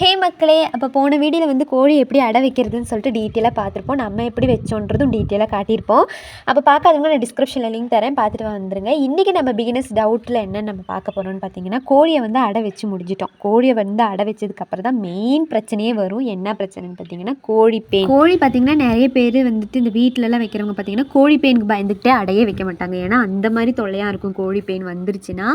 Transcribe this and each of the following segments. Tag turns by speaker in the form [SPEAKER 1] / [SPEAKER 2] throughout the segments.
[SPEAKER 1] ஹே மக்களே அப்போ போன வீடியோவில் வந்து கோழி எப்படி அடை வைக்கிறதுன்னு சொல்லிட்டு டீட்டெயிலாக பார்த்துருப்போம். நம்ம எப்படி வச்சோன்றதும் டீட்டெயிலாக காட்டியிருப்போம். அப்போ பார்க்காதவங்க நான் டிஸ்கிரிப்ஷனில் லிங்க் தரேன். பார்த்துட்டு வந்துருங்க. இன்றைக்கி நம்ம பிகினஸ் டவுட்டில் என்ன நம்ம பார்க்க போகிறோம்னு பார்த்தீங்கன்னா கோழியை வந்து அடை வச்சு முடிஞ்சிட்டோம். கோழியை வந்து அடை வச்சதுக்கப்புறம் தான் மெயின் பிரச்சனையே வரும். என்ன பிரச்சனைன்னு பார்த்தீங்கன்னா கோழி பெயின் கோழி பார்த்தீங்கன்னா நிறைய பேர் வந்துட்டு இந்த வீட்டிலலாம் வைக்கிறவங்க பார்த்தீங்கன்னா கோழி பெயினுக்கு பயந்துக்கிட்டே அடையே வைக்க மாட்டாங்க. ஏன்னா அந்த மாதிரி தொல்லையாக இருக்கும் கோழி பெயின் வந்துருச்சுன்னா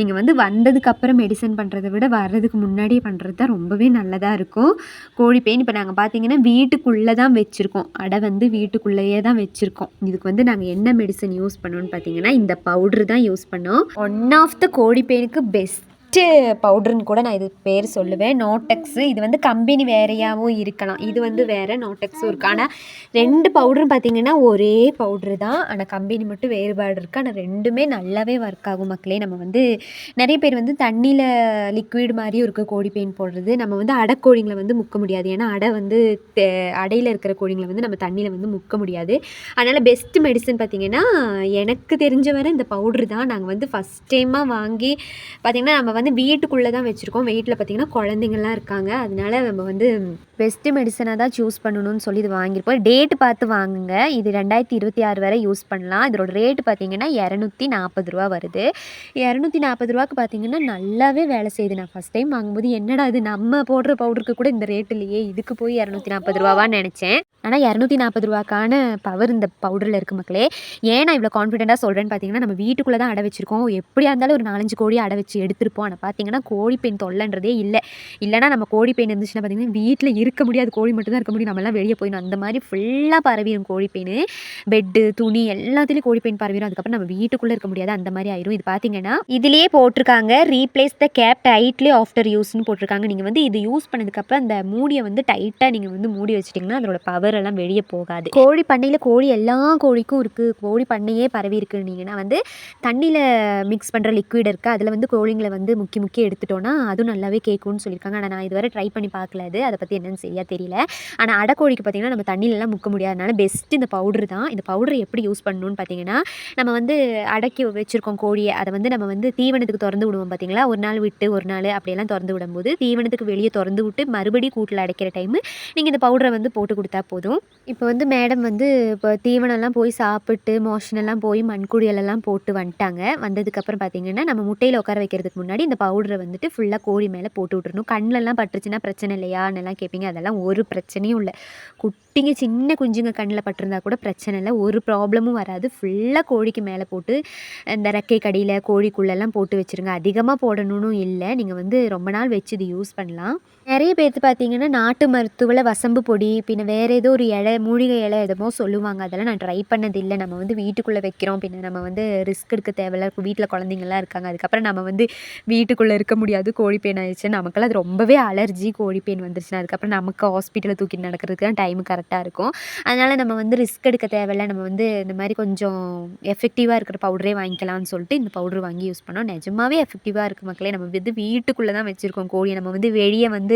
[SPEAKER 1] நீங்கள் வந்து வந்ததுக்கப்புறம் மெடிசன் பண்ணுறதை விட வர்றதுக்கு முன்னாடியே பண்ணுறது தான் ரொம்பவே நல்லதாக இருக்கும். கோழிப்பேன் இப்போ நாங்கள் பார்த்தீங்கன்னா வீட்டுக்குள்ளே தான் வச்சுருக்கோம். அடை வந்து வீட்டுக்குள்ளேயே தான் வச்சுருக்கோம். இதுக்கு வந்து நாங்கள் என்ன மெடிசன் யூஸ் பண்ணோம்னு பார்த்தீங்கன்னா இந்த பவுட்ரு தான் யூஸ் பண்ணோம். ஒன் ஆஃப் த கோழிப்பேனுக்கு பெஸ்ட் ஃபஸ்ட்டு பவுட்ருன்னு கூட நான் இது பேர் சொல்லுவேன். நோட்டெக்ஸு இது வந்து கம்பெனி வேறையாகவும் இருக்கலாம். இது வந்து வேறு நோட்டெக்ஸும் இருக்குது ஆனால் ரெண்டு பவுடரும் பார்த்தீங்கன்னா ஒரே பவுட்ரு தான். ஆனால் கம்பெனி மட்டும் வேறுபாடு இருக்குது ஆனால் ரெண்டுமே நல்லாவே ஒர்க் ஆகும் மக்களே. நம்ம வந்து நிறைய பேர் வந்து தண்ணியில் லிக்விட் மாதிரியும் இருக்குது கோழி பெயின் போடுறது. நம்ம வந்து அடைக்கோழிங்களை வந்து முக்க முடியாது. ஏன்னா அடை வந்து தே- அடையில் இருக்கிற கோழிங்களை வந்து நம்ம தண்ணியில் வந்து முக்க முடியாது. அதனால் பெஸ்ட் மெடிசன் பார்த்தீங்கன்னா எனக்கு தெரிஞ்ச வரை இந்த பவுட்ரு தான். நாங்கள் வந்து ஃபஸ்ட் டைமாக வாங்கி பார்த்திங்கன்னா நம்ம வந்து வந்து வீட்டுக்குள்ளே தான் வச்சுருக்கோம். வீட்டில் பார்த்திங்கன்னா குழந்தைங்கள்லாம் இருக்காங்க. அதனால நம்ம வந்து பெஸ்ட்டு மெடிசனாக தான் சூஸ் பண்ணணும்னு சொல்லி இது வாங்கியிருப்போம் டேட்டு பார்த்து வாங்குங்க. இது ரெண்டாயிரத்தி இருபத்தி ஆறு வரை யூஸ் பண்ணலாம். இதோட ரேட்டு பார்த்திங்கன்னா இரநூத்தி நாற்பது ரூபா வருது. இரநூத்தி நாற்பது ரூபாக்கு பார்த்திங்கன்னா நல்லாவே வேலை செய்யுது. நான் ஃபஸ்ட் டைம் வாங்கும்போது என்னடா இது? நம்ம போடுற பவுடருக்கு கூட இந்த ரேட் இல்லையே. இதுக்கு போய் இரநூத்தி நாற்பது ரூபாவான்னு நினச்சேன். ஆனால் இரநூத்தி நாற்பது ரூபாக்கான பவர் இந்த பவுடரில் இருக்குது மக்களே. ஏன் நான் இவ்வளோ கான்ஃபிடென்ட்டாக சொல்கிறேன்னு பார்த்தீங்கன்னா நம்ம வீட்டுக்குள்ளே தான் அடை வச்சிருக்கோம். எப்படியா இருந்தாலும் ஒரு நாலஞ்சு கோடி அடை வச்சு எடுத்திருப்போம் ஆனால் பார்த்தீங்கன்னா கோழிப்பெண் தொல்லைன்றதே இல்லை. இல்லைனா நம்ம கோழி இருந்துச்சுன்னா பார்த்தீங்கன்னா வீட்டில் இருக்க முடியாது. கோழி மட்டும்தான் இருக்க முடியும். நம்மளாம் வெளியே போயிடும் அந்த மாதிரி ஃபுல்லாக பரவிடும் கோழி பெட்டு துணி எல்லாத்துலேயும் கோழி பரவிடும் அதுக்கப்புறம் நம்ம வீட்டுக்குள்ளே இருக்க முடியாது. அந்த மாதிரி ஆயிரும். இது பார்த்தீங்கன்னா இதுலேயே போட்டிருக்காங்க. Replace the cap tightly after யூஸ்னு போட்டிருக்காங்க. நீங்கள் வந்து இது யூஸ் பண்ணதுக்கப்புறம் அந்த மூடியை வந்து டைட்டாக நீங்கள் வந்து மூடி வச்சிட்டிங்கன்னா அதோட பவர் எல்லாம் வெளியே போகாது. கோழி பண்ணையில் கோழி எல்லா கோழிக்கும் இருக்குது கோழி பண்ணையே பரவி இருக்குன்னீங்கன்னா வந்து தண்ணியில் மிக்ஸ் பண்ணுற லிக்விட் இருக்குது அதில் வந்து கோழிங்களை வந்து முக்கி முக்கி எடுத்துட்டோன்னா அதுவும் நல்லாவே கேட்கும்னு சொல்லியிருக்காங்க. ஆனால் நான் இதுவரை ட்ரை பண்ணி பார்க்கல அது. அதை பற்றி என்னன்னு சரியாக தெரியல. ஆனால் அடைக்கோழிக்கு பார்த்தீங்கன்னா நம்ம தண்ணியிலலாம் முக்க முடியாதனால பெஸ்ட்டு இந்த பவுடர் தான். இந்த பவுடர் எப்படி யூஸ் பண்ணணும்னு பார்த்தீங்கன்னா நம்ம வந்து அடக்கி வச்சுருக்கோம் கோழியை. அதை வந்து நம்ம வந்து தீவனத்துக்கு திறந்து விடுவோம் பார்த்தீங்களா ஒரு நாள் விட்டு ஒரு நாள் அப்படியெல்லாம் திறந்து விடும்போது தீவனத்துக்கு வெளியே திறந்து விட்டு மறுபடியும் கூட்டில் அடைக்கிற டைமு நீங்கள் இந்த பவுடரை வந்து போட்டு கொடுத்தா போதும். இப்போ வந்து மேடம் வந்து இப்போ தீவனம்லாம் போய் சாப்பிட்டு மோஷன் எல்லாம் போய் மண்குடியலெல்லாம் போட்டு வந்துட்டாங்க. வந்ததுக்கப்புறம் பார்த்தீங்கன்னா நம்ம முட்டையில் உட்கார வைக்கிறதுக்கு முன்னாடி இந்த பவுடரை வந்துட்டு ஃபுல்லாக கோழி மேலே போட்டு விட்டுறணும். கண்ணிலலாம் பட்டுருச்சுன்னா பிரச்சனை இல்லையான்னுலாம் கேட்பீங்க? அதெல்லாம் ஒரு பிரச்சனையும் இல்லை. குட்டிங்க சின்ன குஞ்சுங்க கண்ணில் பட்டிருந்தா கூட பிரச்சனை இல்லை. ஒரு ப்ராப்ளமும் வராது. ஃபுல்லாக கோழிக்கு மேலே போட்டு இந்த ரெக்கை கடியில் கோழிக்குள்ளெல்லாம் போட்டு வச்சுருங்க. அதிகமாக போடணும்னு இல்லை. நீங்கள் வந்து ரொம்ப நாள் வச்சு இது யூஸ் பண்ணலாம். நிறைய பேர்த்து பார்த்தீங்கன்னா நாட்டு மருத்துவில் வசம்பு பொடி பின்ன வேறு ஏதோ ஒரு இலை மூலிகை இலை எதுமோ சொல்லுவாங்க. அதெல்லாம் நான் ட்ரை பண்ணதில்லை. நம்ம வந்து வீட்டுக்குள்ளே வைக்கிறோம். பின்ன நம்ம வந்து ரிஸ்க் எடுக்க தேவையில்ல. வீட்டில் குழந்தைங்கள்லாம் இருக்காங்க. அதுக்கப்புறம் நம்ம வந்து வீட்டுக்குள்ளே இருக்க முடியாது. கோழி பெயின் ஆயிடுச்சு. நமக்கெல்லாம் அது ரொம்பவே அலர்ஜி கோழி பெயின் வந்துருச்சுன்னா அதுக்கப்புறம் நமக்கு ஹாஸ்பிட்டலில் தூக்கிட்டு நடக்கிறதுக்கு தான் டைம் கரெக்டாக இருக்கும். அதனால் நம்ம வந்து ரிஸ்க் எடுக்க தேவையில்ல. நம்ம வந்து இந்த மாதிரி கொஞ்சம் எஃபெக்டிவாக இருக்கிற பவுடரே வாங்கிக்கலாம்னு சொல்லிட்டு இந்த பவுடர் வாங்கி யூஸ் பண்ணோம். நிஜமாவே எஃபெக்டிவாக இருக்குது மக்களே. நம்ம வந்து வீட்டுக்குள்ளே தான் வச்சுருக்கோம் கோழியை. நம்ம வந்து வெளியே வந்து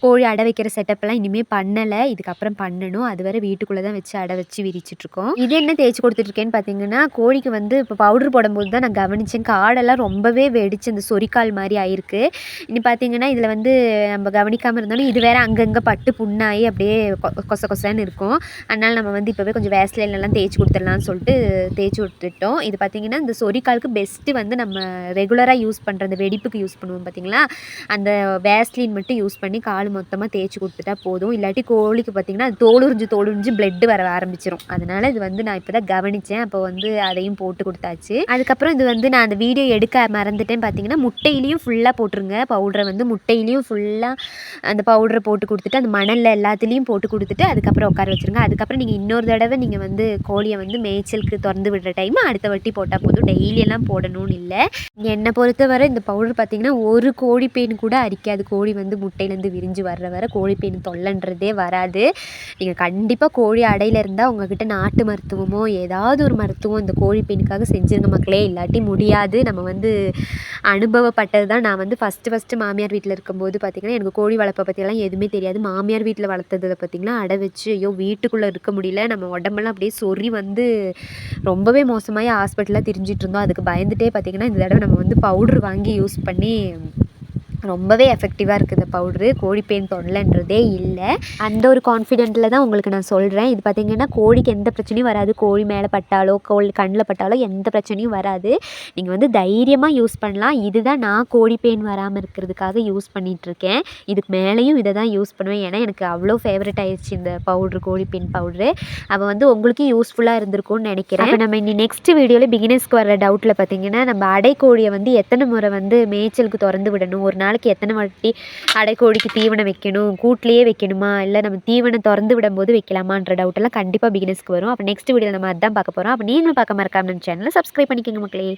[SPEAKER 1] கோழி அடை வைக்கிற செட்டப்லாம் இனிமேல் பண்ணலை. இதுக்கப்புறம் பண்ணணும். அது வரை வீட்டுக்குள்ளே தான் வச்சு அடை வச்சு விரிச்சிட்ருக்கோம். இது என்ன தேய்ச்சி கொடுத்துட்ருக்கேன்னு பார்த்தீங்கன்னா கோழிக்கு வந்து இப்போ பவுடர் போடும்போது தான் நான் கவனித்தேன் காடெல்லாம் ரொம்பவே வெடிச்சு அந்த சொரிக்கால் மாதிரி ஆயிருக்கு. இனி பார்த்தீங்கன்னா இதில் வந்து நம்ம கவனிக்காமல் இருந்தாலும் இது வேற அங்கங்கே பட்டு புண்ணாகி அப்படியே கொ- கொச கொசன்னு இருக்கும். அதனால் நம்ம வந்து இப்போவே கொஞ்சம் வேஸ்லைன்லாம் தேய்ச்சி கொடுத்துடலாம்னு சொல்லிட்டு தேய்ச்சி விட்டுட்டோம். இது பார்த்தீங்கன்னா இந்த சொரிக்காலுக்கு பெஸ்ட்டு வந்து நம்ம ரெகுலராக யூஸ் பண்ணுற அந்த வெடிப்புக்கு யூஸ் பண்ணுவோம் பார்த்தீங்களா? அந்த வேஸ்லின் மட்டும் யூஸ் பண்ணி கால் மொத்தமாக தேய்ச்சி கொடுத்துட்டா போதும். இல்லாட்டி கோழிக்கு பார்த்தீங்கன்னா அது தோல் உறிஞ்சு தோல் உறிஞ்சு பிளட்டு வர ஆரம்பிச்சிரும். அதனால இது வந்து நான் இப்போ தான் கவனித்தேன் அப்போ வந்து அதையும் போட்டு கொடுத்தாச்சு. அதுக்கப்புறம் இது வந்து நான் அந்த வீடியோ எடுக்க மறந்துட்டேன் பார்த்தீங்கன்னா முட்டையிலையும் ஃபுல்லாக போட்டுருங்க. பவுடரை வந்து முட்டையிலையும் ஃபுல்லாக அந்த பவுடரை போட்டு கொடுத்துட்டு அந்த மணலில் எல்லாத்துலேயும் போட்டு கொடுத்துட்டு அதுக்கப்புறம் உட்கார வச்சுருங்க. அதுக்கப்புறம் நீங்கள் இன்னொரு தடவை நீங்கள் வந்து கோழியை வந்து மேய்ச்சலுக்கு திறந்து விடுற டைம் அடுத்த வட்டி போட்டால் போதும். டெய்லியெல்லாம் போடணும்னு இல்லை. என்னை பொறுத்தவரை இந்த பவுடர் பார்த்தீங்கன்னா ஒரு கோழி பெயின் கூட அரிக்காது. கோழி வந்து அடையிலேருந்து விரிஞ்சு வர்ற வர கோழி தொல்லைன்றதே வராது. நீங்கள் கண்டிப்பாக கோழி அடையில இருந்தால் உங்ககிட்ட நாட்டு மருத்துவமோ ஏதாவது ஒரு மருத்துவம் இந்த கோழி செஞ்சுருங்க மக்களே. இல்லாட்டி முடியாது. நம்ம வந்து அனுபவப்பட்டது தான் நான் வந்து ஃபஸ்ட்டு ஃபஸ்ட்டு மாமியார் வீட்டில் இருக்கும்போது பார்த்திங்கன்னா எனக்கு கோழி வளர்ப்பை பற்றியெல்லாம் எதுவுமே தெரியாது. மாமியார் வீட்டில் வளர்த்ததில் பார்த்திங்கன்னா அடை வச்சு ஐயோ வீட்டுக்குள்ளே இருக்க முடியல. நம்ம உடம்பெல்லாம் அப்படியே சொறி வந்து ரொம்பவே மோசமாகி ஹாஸ்பிட்டலாக திரிஞ்சிட்டு இருந்தோம். அதுக்கு பயந்துட்டே பார்த்திங்கன்னா இந்த தடவை நம்ம வந்து பவுடர் வாங்கி யூஸ் பண்ணி ரொம்பவே எஃபெக்டிவாக இருக்குது இந்த பவுட்ரு கோழி பெயின் இல்லை. அந்த ஒரு கான்ஃபிடென்ட்டில் தான் உங்களுக்கு நான் சொல்கிறேன் இது பார்த்திங்கன்னா கோழிக்கு எந்த பிரச்சனையும் வராது. கோழி மேலே பட்டாலோ கோழி கண்ணில் பட்டாலோ எந்த பிரச்சனையும் வராது. நீங்கள் வந்து தைரியமாக யூஸ் பண்ணலாம். இதுதான் நான் கோழி பெயின் வராமல் இருக்கிறதுக்காக யூஸ் பண்ணிகிட்ருக்கேன் இதுக்கு மேலேயும் இதை தான் யூஸ் பண்ணுவேன். ஏன்னா எனக்கு அவ்வளோ ஃபேவரட் ஆயிடுச்சு இந்த பவுட்ரு கோழி பெயின் பவுட்ரு அவள் வந்து உங்களுக்கும் யூஸ்ஃபுல்லாக இருந்திருக்கும்னு நினைக்கிறேன். இப்போ நம்ம இன்னி நெக்ஸ்ட் வீடியோவில் பிகினர்ஸ்க்கு வர டவுட்டில் பார்த்தீங்கன்னா நம்ம அடைக்கோழியை வந்து எத்தனை முறை வந்து மேய்ச்சலுக்கு திறந்து விடணும்? ஒரு நாள் நாளைக்கு எத்தனை வாட்டி அடைக்கோடிக்கு தீவனம் வைக்கணும்? கூட்டிலேயே வைக்கணுமா? இல்லை நம்ம தீவனம் திறந்து விடும்போது வைக்கலாமான்ற டவுட்டெல்லாம் கண்டிப்பாக பிகினஸ்க்கு வரும். அப்போ நெக்ஸ்ட் வீடியோ நம்ம அதான் பார்க்க போகிறோம் அப்போ நீங்களும் பார்க்க மறக்காம நம்ம சேனலை சப்ஸ்கிரைப் பண்ணிக்கோங்க மக்களே.